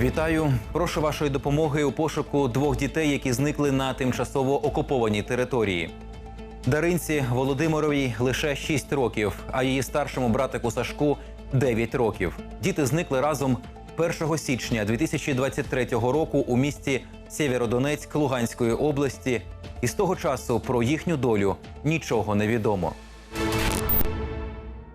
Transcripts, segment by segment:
Вітаю! Прошу вашої допомоги у пошуку двох дітей, які зникли на тимчасово окупованій території. Даринці Володимировій лише 6 років, а її старшому братику Сашку 9 років. Діти зникли разом 1 січня 2023 року у місті Сєвєродонецьк Луганської області. І з того часу про їхню долю нічого не відомо.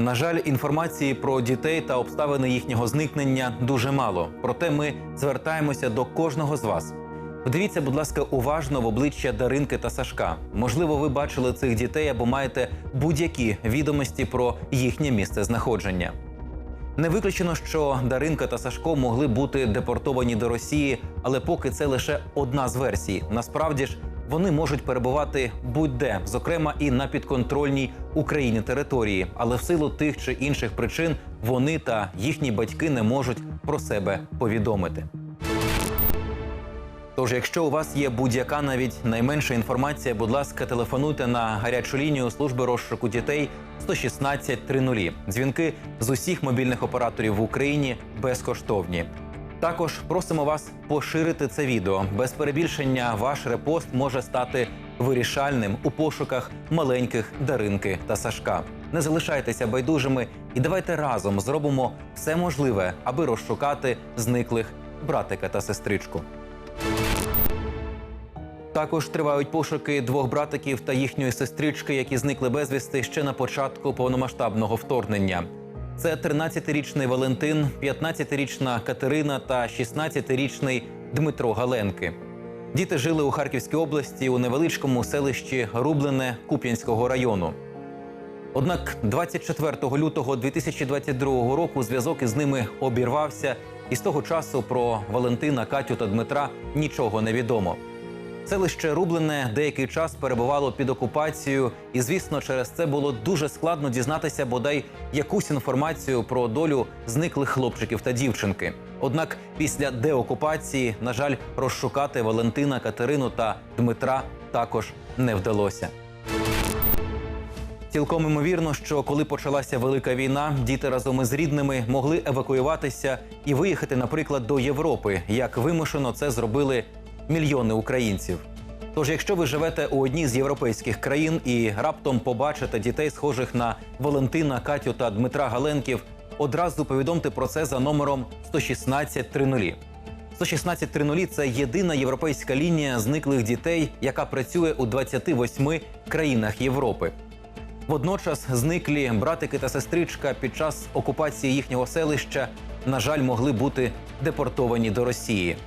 На жаль, інформації про дітей та обставини їхнього зникнення дуже мало. Проте ми звертаємося до кожного з вас. Подивіться, будь ласка, уважно в обличчя Даринки та Сашка. Можливо, ви бачили цих дітей або маєте будь-які відомості про їхнє місце знаходження. Не виключено, що Даринка та Сашко могли бути депортовані до Росії, але поки це лише одна з версій. Насправді ж вони можуть перебувати будь-де, зокрема і на підконтрольній Україні території, але в силу тих чи інших причин вони та їхні батьки не можуть про себе повідомити. Тож, якщо у вас є будь-яка навіть найменша інформація, будь ласка, телефонуйте на гарячу лінію служби розшуку дітей 116 30. Дзвінки з усіх мобільних операторів в Україні безкоштовні. Також просимо вас поширити це відео. Без перебільшення ваш репост може стати вирішальним у пошуках маленьких Даринки та Сашка. Не залишайтеся байдужими і давайте разом зробимо все можливе, аби розшукати зниклих братика та сестричку. Також тривають пошуки двох братиків та їхньої сестрички, які зникли безвісти ще на початку повномасштабного вторгнення. Це 13-річний Валентин, 15-річна Катерина та 16-річний Дмитро Галенки. Діти жили у Харківській області у невеличкому селищі Рублене Куп'янського району. Однак 24 лютого 2022 року зв'язок із ними обірвався, і з того часу про Валентина, Катю та Дмитра нічого не відомо. Селище Рублене деякий час перебувало під окупацією, і звісно, через це було дуже складно дізнатися бодай якусь інформацію про долю зниклих хлопчиків та дівчинки. Однак після деокупації, на жаль, розшукати Валентина, Катерину та Дмитра також не вдалося. Цілком імовірно, що коли почалася велика війна, діти разом із рідними могли евакуюватися і виїхати, наприклад, до Європи, як вимушено це зробили мільйони українців. Тож, якщо ви живете у одній з європейських країн і раптом побачите дітей, схожих на Валентина, Катю та Дмитра Галенків, одразу повідомте про це за номером 116 30. 116 30 – це єдина європейська лінія зниклих дітей, яка працює у 28 країнах Європи. Водночас зниклі братики та сестричка під час окупації їхнього селища, на жаль, могли бути депортовані до Росії.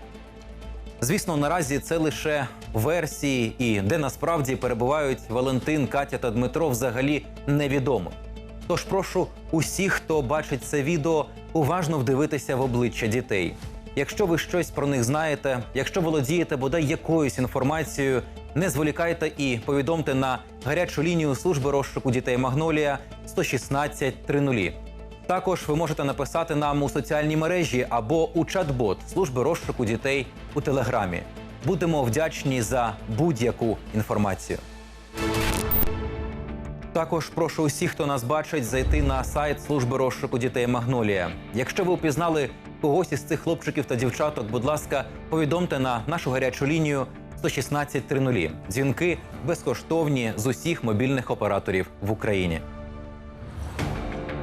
Звісно, наразі це лише версії, і де насправді перебувають Валентин, Катя та Дмитро, взагалі невідомо. Тож прошу усіх, хто бачить це відео, уважно вдивитися в обличчя дітей. Якщо ви щось про них знаєте, якщо володієте бодай якоюсь інформацією, не зволікайте і повідомте на гарячу лінію служби розшуку дітей Магнолія 116 30. Також ви можете написати нам у соціальній мережі або у чат-бот служби розшуку дітей у телеграмі. Будемо вдячні за будь-яку інформацію. Також прошу усіх, хто нас бачить, зайти на сайт служби розшуку дітей Магнолія. Якщо ви впізнали когось із цих хлопчиків та дівчаток, будь ласка, повідомте на нашу гарячу лінію 116 30. Дзвінки безкоштовні з усіх мобільних операторів в Україні.